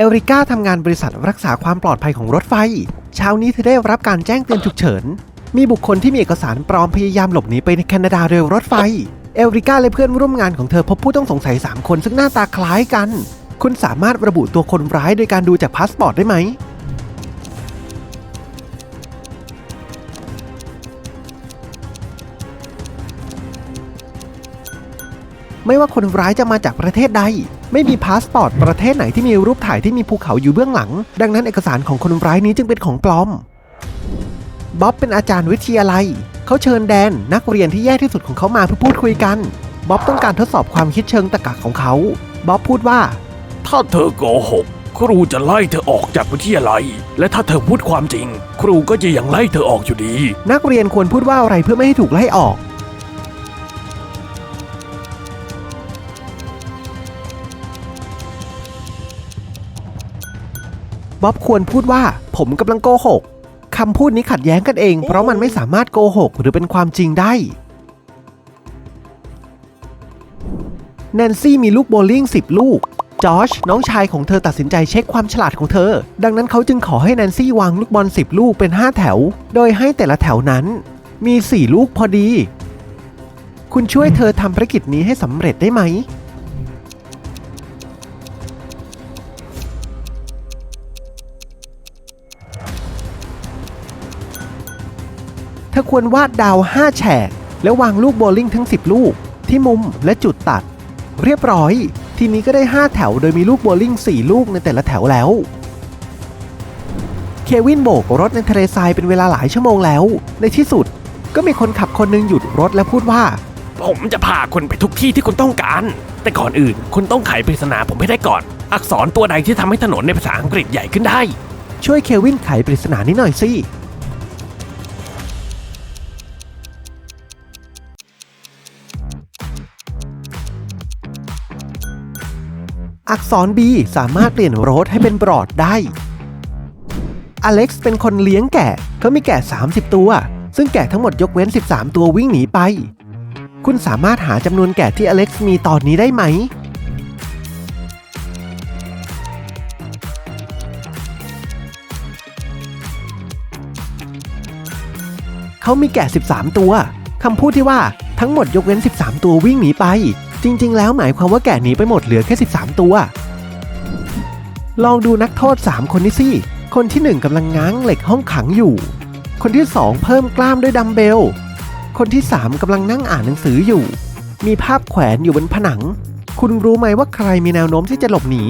เอริก้าทำงานบริษัทรักษาความปลอดภัยของรถไฟ เช้านี้เธอได้รับการแจ้งเตือนฉุกเฉิน มีบุคคลที่มีเอกสารปลอมพยายามหลบหนีไปในแคนาดาโดยรถไฟ เอริก้าและเพื่อนร่วมงานของเธอพบผู้ต้องสงสัย 3 คนซึ่งหน้าตาคล้ายกัน คุณสามารถระบุตัวคนร้ายโดยการดูจากพาสปอร์ตได้ไหม ไม่ว่าคนร้ายจะมาจากประเทศใด ไม่มีพาสปอร์ตประเทศไหนที่มีรูปถ่ายที่มีภูเขาอยู่เบื้องหลัง ดังนั้นเอกสารของคนร้ายนี้จึงเป็นของปลอม บ๊อบเป็นอาจารย์วิทยาลัย เขาเชิญแดนนักเรียนที่แย่ที่สุดของเขามาเพื่อพูดคุยกัน บ๊อบต้องการทดสอบความคิดเชิงตรรกะของเขา บ๊อบพูดว่า ถ้าเธอโกหกครูจะไล่เธอออกจากวิทยาลัย และถ้าเธอพูดความจริง ครูก็จะยังไล่เธอออกอยู่ดี นักเรียนควรพูดว่าอะไรเพื่อไม่ให้ถูกไล่ออก บ๊อบควรพูดว่า ผมกำลังโกหกคำพูดนี้ขัดแย้งกันเอง เพราะมันไม่สามารถโกหกหรือเป็นความจริงได้ แนนซี่มีลูกโบว์ลิ่ง10 ลูก จอชน้องชายของเธอตัดสินใจเช็คความฉลาดของเธอ ดังนั้นเขาจึงขอให้แนนซี่วางลูกบอล 10 ลูกเป็น 5 แถว โดยให้แต่ละแถวนั้น มี 4 ลูกพอดี คุณช่วยเธอทำภารกิจนี้ให้สำเร็จได้ไหม อควรวาดดาว 5 แฉก แล้ววางลูกโบว์ลิ่งทั้ง 10 ลูก ที่มุมและจุดตัด เรียบร้อย ทีนี้ก็ได้ 5 แถวโดยมีลูกโบว์ลิ่ง 4 ลูกในแต่ละแถวแล้ว เควินโบกรถในทะเลทรายเป็นเวลาหลายชั่วโมงแล้ว ในที่สุดก็มีคนขับคนหนึ่งหยุดรถและพูดว่า ผมจะพาคุณไปทุกที่ที่คุณต้องการ แต่ก่อนอื่นคุณต้องไขปริศนาผมให้ได้ก่อน อักษรตัวใดที่ทำให้ถนนในภาษาอังกฤษใหญ่ขึ้นได้ ช่วยเควินไขปริศนานี้หน่อยสิ อักษร B สามารถเปลี่ยนโรสให้เป็นบรอดได้ อเล็กซ์เป็นคนเลี้ยงแกะเขามีแกะ 30 ตัว ซึ่งแกะทั้งหมดยกเว้น 13 ตัววิ่งหนีไป คุณสามารถหาจำนวนแกะที่อเล็กซ์มีตอนนี้ได้ไหม เขามีแกะ 13 ตัวคำพูดที่ว่าทั้งหมดยกเว้น 13 ตัววิ่งหนีไป จริง ๆ แล้วหมายความว่าแกะหนีไปหมดเหลือแค่ 13 ตัว ลองดูนักโทษ 3 คนนี้สิ คนที่ 1กำลังง้างเหล็กห้องขังอยู่ คนที่ 2 เพิ่มกล้ามด้วยดัมเบล คนที่ 3กำลังนั่งอ่านหนังสืออยู่ มีภาพแขวนอยู่บนผนัง คุณรู้ไหมว่าใครมีแนวโน้มที่จะหลบหนี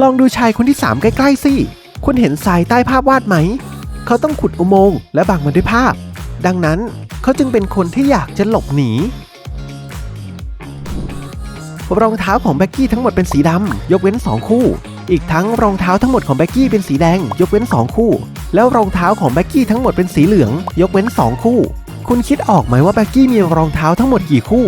ลองดูชายคนที่ 3 ใกล้ ๆ สิ คุณเห็นทรายใต้ภาพวาดไหม เขาต้องขุดอุโมงค์และบังมันด้วยภาพ ดังนั้นเขาจึงเป็นคนที่อยากจะหลบหนีรองเท้าของแบ็กกี้ทั้งหมดเป็นสีดำยกเว้น 2 คู่ อีกทั้งรองเท้าทั้งหมดของแบ็กกี้เป็นสีแดง ยกเว้น 2 คู่ แล้วรองเท้าของแบ็กกี้ทั้งหมดเป็นสีเหลือง ยกเว้น 2 คู่ คุณคิดออกไหมว่าแบ็กกี้มีรองเท้าทั้งหมดกี่คู่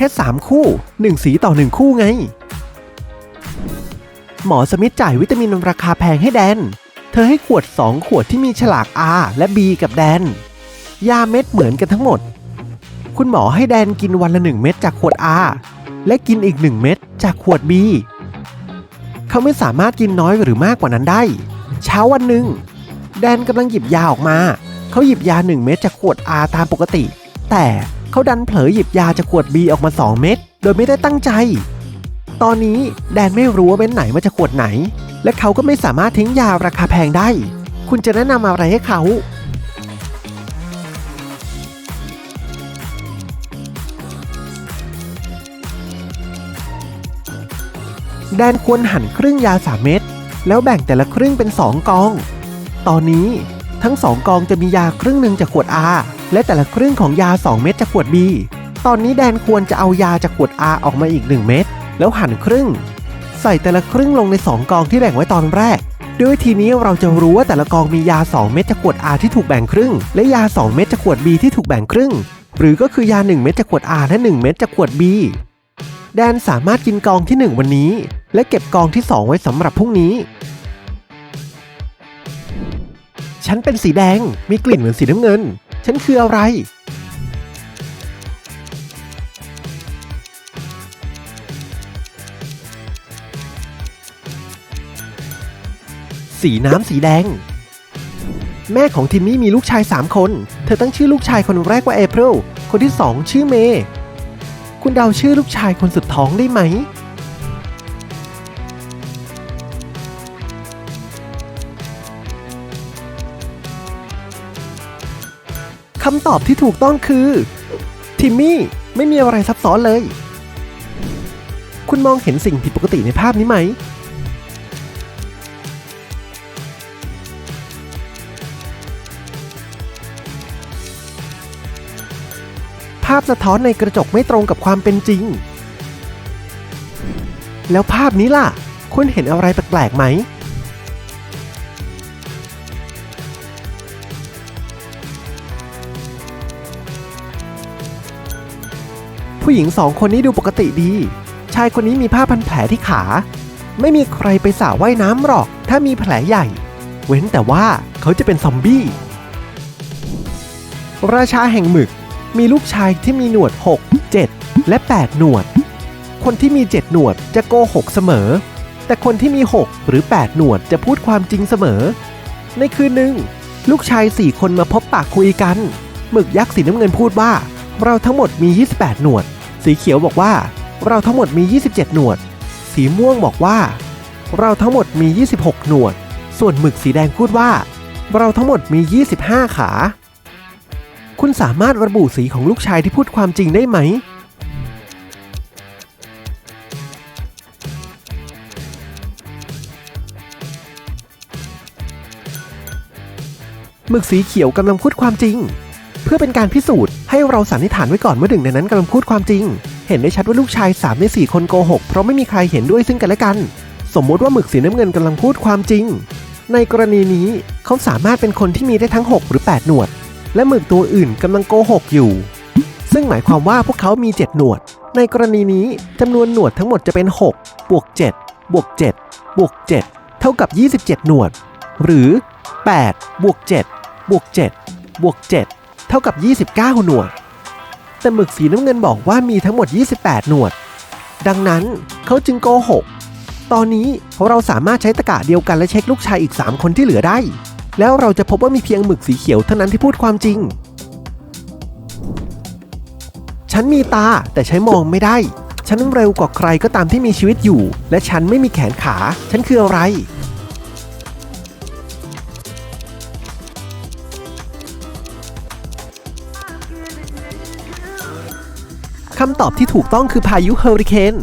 แค่ 3 คู่ 1 สีต่อ 1 คู่ไง หมอสมิธจ่ายวิตามินราคาแพงให้แดน เธอให้ขวด 2 ขวดที่มีฉลาก R และ B กับแดน ยาเม็ดเหมือนกันทั้งหมด คุณหมอให้แดนกินวันละ 1 เม็ดจากขวด R และกินอีก 1 เม็ดจากขวด B เขาไม่สามารถกินน้อยหรือมากกว่านั้นได้ เช้าวันหนึ่งแดนกำลังหยิบยาออกมา เขาหยิบยา1เม็ดจากขวด R ตามปกติ แต่ เขาดันเผลอหยิบยาจากขวด B ออกมา 2 เม็ดโดยไม่ได้ตั้งใจ ตอนนี้แดนไม่รู้ว่าเม็ดไหนมาจากขวดไหน และเขาก็ไม่สามารถทิ้งยาราคาแพงได้ คุณจะแนะนำอะไรให้เขาแดนควรหั่นครึ่งยา3เม็ดแล้วแบ่งแต่ละครึ่งเป็น 2 กอง ตอนนี้ทั้ง 2 กองจะมียาครึ่งหนึ่งจากขวด R และแต่ละครึ่งของยา 2 เม็ดจากขวด B ตอนนี้แดนควรจะเอายาจากขวด R ออกมาอีก 1 เม็ดแล้วหั่นครึ่ง ใส่แต่ละครึ่งลงใน 2 กองที่แบ่งไว้ตอนแรก ด้วยวิธีนี้เราจะรู้ว่าแต่ละกองมียา 2 เม็ดจากขวด R ที่ถูกแบ่งครึ่ง และยา 2 เม็ดจากขวด B ที่ถูกแบ่งครึ่ง หรือก็คือยา 1 เม็ดจากขวด R และ 1 เม็ดจากขวด B แดนสามารถกินกองที่หนึ่งวันนี้ และเก็บกองที่สองไว้สำหรับพรุ่งนี้ฉันเป็นสีแดง มีกลิ่นเหมือนสีน้ำเงิน ฉันคืออะไร สีน้ำสีแดง แม่ของทิมมี่มีลูกชาย 3 คน เธอตั้งชื่อลูกชายคนแรกว่าเอพริลคนที่ 2 ชื่อเมย์คุณเดาชื่อลูกชายคนสุดท้องได้ไหมำตอบที่ถูกต้องคือ ทิมมี่ไม่มีอะไรซับซ้อนเลย คุณมองเห็นสิ่งผิดปกติในภาพนี้ไหม ภาพสะท้อนในกระจกไม่ตรงกับความเป็นจริง แล้วภาพนี้ล่ะ คุณเห็นอะไรแปลกๆไหม ผู้หญิงสองคนนี้ดูปกติดี ชายคนนี้มีผ้าพันแผลที่ขา ไม่มีใครไปสระว่ายน้ำหรอก ถ้ามีแผลใหญ่ เว้นแต่ว่าเขาจะเป็นซอมบี้ ราชาแห่งหมึก มีลูกชายที่มีหนวด 6 7 และ 8 หนวด คนที่มี 7 หนวดจะโกหกเสมอ แต่คนที่มี 6 หรือ 8 หนวดจะพูดความจริงเสมอ ในคืนหนึ่ง ลูกชาย4คนมาพบปากคุยกัน หมึกยักษ์สีน้ำเงินพูดว่าเราทั้งหมดมี 28 หนวด สีเขียวบอกว่า เราทั้งหมดมี 27 หนวด สีม่วงบอกว่า เราทั้งหมดมี 26 หนวด ส่วนหมึกสีแดงพูดว่า เราทั้งหมดมี 25 ขา คุณสามารถระบุสีของลูกชายที่พูดความจริงได้ไหม หมึกสีเขียวกำลังพูดความจริง เพื่อเป็นการพิสูจน์ ให้เราสันนิษฐานไว้ก่อนว่าหนึ่งในนั้นกำลังพูดความจริง เห็นได้ชัดว่าลูกชาย3ใน4คนโกหกเพราะไม่มีใครเห็นด้วยซึ่งกันและกัน สมมติว่าหมึกสีน้ำเงินกำลังพูดความจริง ในกรณีนี้เขาสามารถเป็นคนที่มีได้ทั้ง 6 หรือ 8 หนวด และหมึกตัวอื่นกำลังโกหกอยู่ ซึ่งหมายความว่าพวกเขามี 7 หนวด ในกรณีนี้จำนวนหนวดทั้งหมดจะเป็น6บวก7บวก7บวก7เท่ากับ 27 หนวด หรือ8บวก7บวก7บวก7 เท่ากับ 29 หนวด แต่หมึกสีน้ำเงินบอกว่ามีทั้งหมด 28 หนวด ดังนั้นเขาจึงโกหก ตอนนี้เราสามารถใช้ตะกะเดียวกันและเช็คลูกชายอีก 3 คนที่เหลือได้ แล้วเราจะพบว่ามีเพียงหมึกสีเขียวเท่านั้นที่พูดความจริง ฉันมีตาแต่ใช้มองไม่ได้ ฉันเร็วกว่าใครก็ตามที่มีชีวิตอยู่ และฉันไม่มีแขนขา ฉันคืออะไร คำตอบที่ถูกต้องคือพายุเฮอริเคน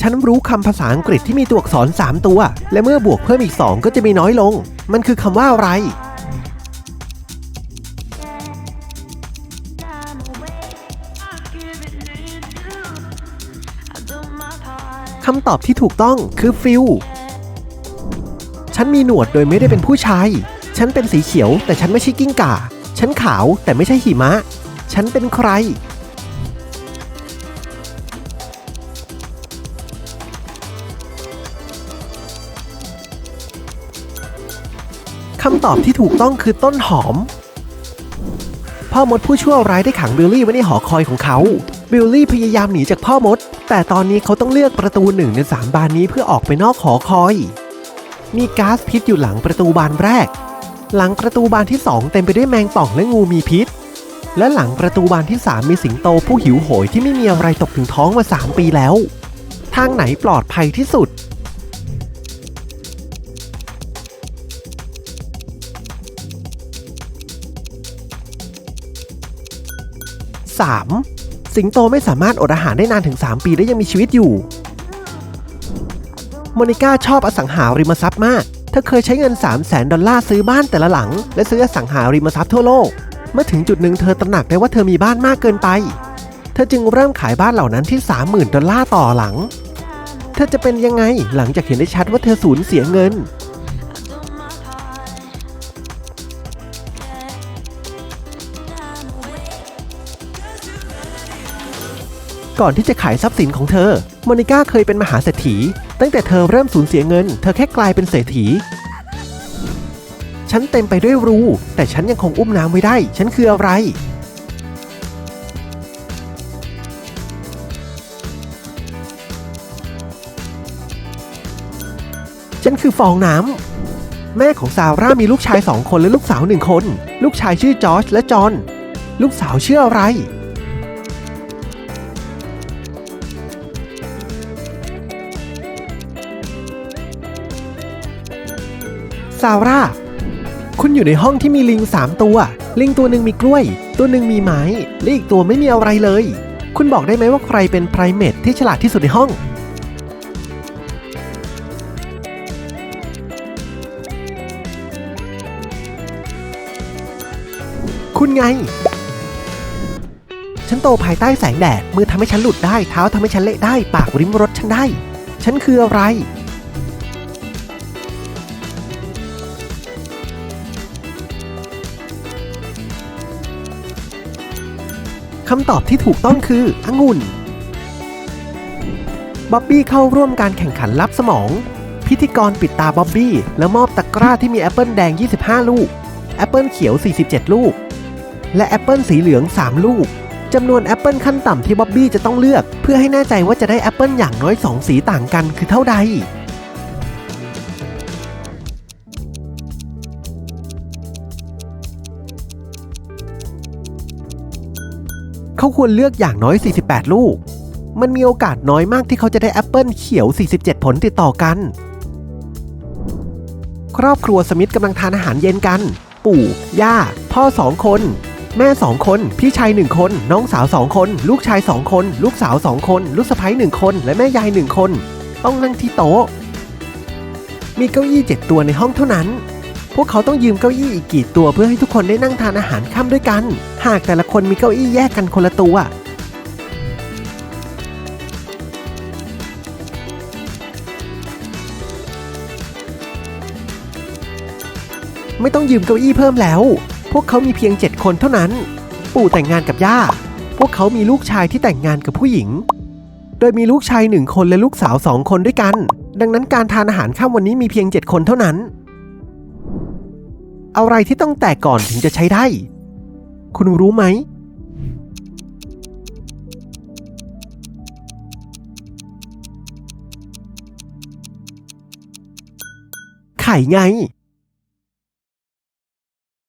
ฉันรู้คำภาษาอังกฤษที่มีตัวอักษร 3 ตัว และเมื่อบวกเพิ่มอีก 2 ก็จะมีน้อยลง มันคือคำว่าอะไร คำตอบที่ถูกต้องคือฟิลฉันมีหนวดโดยไม่ได้เป็นผู้ชาย ฉันเป็นสีเขียวแต่ฉันไม่ใช่กิ้งก่า ฉันขาวแต่ไม่ใช่หิมะ ฉันเป็นใคร คำตอบที่ถูกต้องคือต้นหอม พ่อมดผู้ชั่วร้ายได้ขังบิลลี่ไว้ในหอคอยของเขา บิลลี่พยายามหนีจากพ่อมด แต่ตอนนี้เขาต้องเลือกประตูหนึ่งในสามบานนี้เพื่อออกไปนอกหอคอย มีก๊าซพิษอยู่หลังประตูบานแรก หลังประตูบานที่สองเต็มไปด้วยแมงป่องและงูมีพิษ และหลังประตูบานที่สามมีสิงโตผู้หิวโหยที่ไม่มีอะไรตกถึงท้องมาสามปีแล้ว ทางไหนปลอดภัยที่สุด 3. สิงโตไม่สามารถอดอาหารได้นานถึง 3 ปีและยังมีชีวิตอยู่โมนิก้าชอบอสังหาริมทรัพย์มาก เธอเคยใช้เงิน 3 0 0แสนดอลลาร์ซื้อบ้านแต่ละหลัง และซื้ออสังหาริมทรัพย์ทั่วโลก เมื่อถึงจุดหนึ่งเธอตระหนักได้ว่าเธอมีบ้านมากเกินไป เธอจึงเริ่มขายบ้านเหล่านั้นที่ 30,000 ดอลลาร์ต่อหลัง เธอจะเป็นยังไงหลังจากเห็นได้ชัดว่าเธอสูญเสียเงิน ก่อนที่จะขายทรัพย์สินของเธอ โมนิก้าเคยเป็นมหาเศรษฐี ตั้งแต่เธอเริ่มสูญเสียเงิน เธอแค่กลายเป็นเศรษฐี ฉันเต็มไปด้วยรู แต่ฉันยังคงอุ้มน้ำไว้ได้ ฉันคืออะไร ฉันคือฟองน้ำแม่ของซาร่ามีลูกชายสองคนและลูกสาวหนึ่งคน ลูกชายชื่อจอร์จและจอห์น ลูกสาวชื่ออะไร ซาร่า คุณอยู่ในห้องที่มีลิงสามตัว ลิงตัวหนึ่งมีกล้วย ตัวหนึ่งมีไม้และอีกตัวไม่มีอะไรเลย คุณบอกได้ไหมว่าใครเป็นไพรเมทที่ฉลาดที่สุดในห้อง คุณไง ฉันโตภายใต้แสงแดด มือทำให้ฉันหลุดได้ เท้าทำให้ฉันเละได้ ปากริมรถฉันได้ ฉันคืออะไร คำตอบที่ถูกต้องคือองุ่นบ๊อบบี้เข้าร่วมการแข่งขันรับสมอง พิธีกรปิดตาบ๊อบบี้ แล้วมอบตะกร้าที่มีแอปเปิลแดง 25 ลูก แอปเปิลเขียว 47 ลูก และแอปเปิลสีเหลือง 3 ลูกจำนวนแอปเปิลขั้นต่ำที่บ๊อบบี้จะต้องเลือก เพื่อให้แน่ใจว่าจะได้แอปเปิลอย่างน้อย 2 สีต่างกันคือเท่าใด เขาควรเลือกอย่างน้อย 48 ลูก มันมีโอกาสน้อยมากที่เขาจะได้แอปเปิลเขียว 47 ผลติดต่อกัน ครอบครัวสมิธกำลังทานอาหารเย็นกัน ปู่ ย่า พ่อสองคน แม่สองคน พี่ชายหนึ่งคน น้องสาวสองคน ลูกชายสองคน ลูกสาวสองคน ลูกสะใภ้หนึ่งคน และแม่ยายหนึ่งคน ต้องนั่งที่โต๊ะ มีเก้าอี้เจ็ดตัวในห้องเท่านั้น พวกเขาต้องยืมเก้าอี้อีกกี่ตัวเพื่อให้ทุกคนได้นั่งทานอาหารค่ำด้วยกัน หากแต่ละคนมีเก้าอี้แยกกันคนละตัว ไม่ต้องยืมเก้าอี้เพิ่มแล้ว พวกเขามีเพียง 7 คนเท่านั้น ปู่แต่งงานกับย่า พวกเขามีลูกชายที่แต่งงานกับผู้หญิง โดยมีลูกชายหนึ่งคนและลูกสาวสองคนด้วยกัน ดังนั้นการทานอาหารค่ำวันนี้มีเพียง 7 คนเท่านั้น อะไรที่ต้องแตกก่อนถึงจะใช้ได้ คุณรู้ไหม ไข่ไง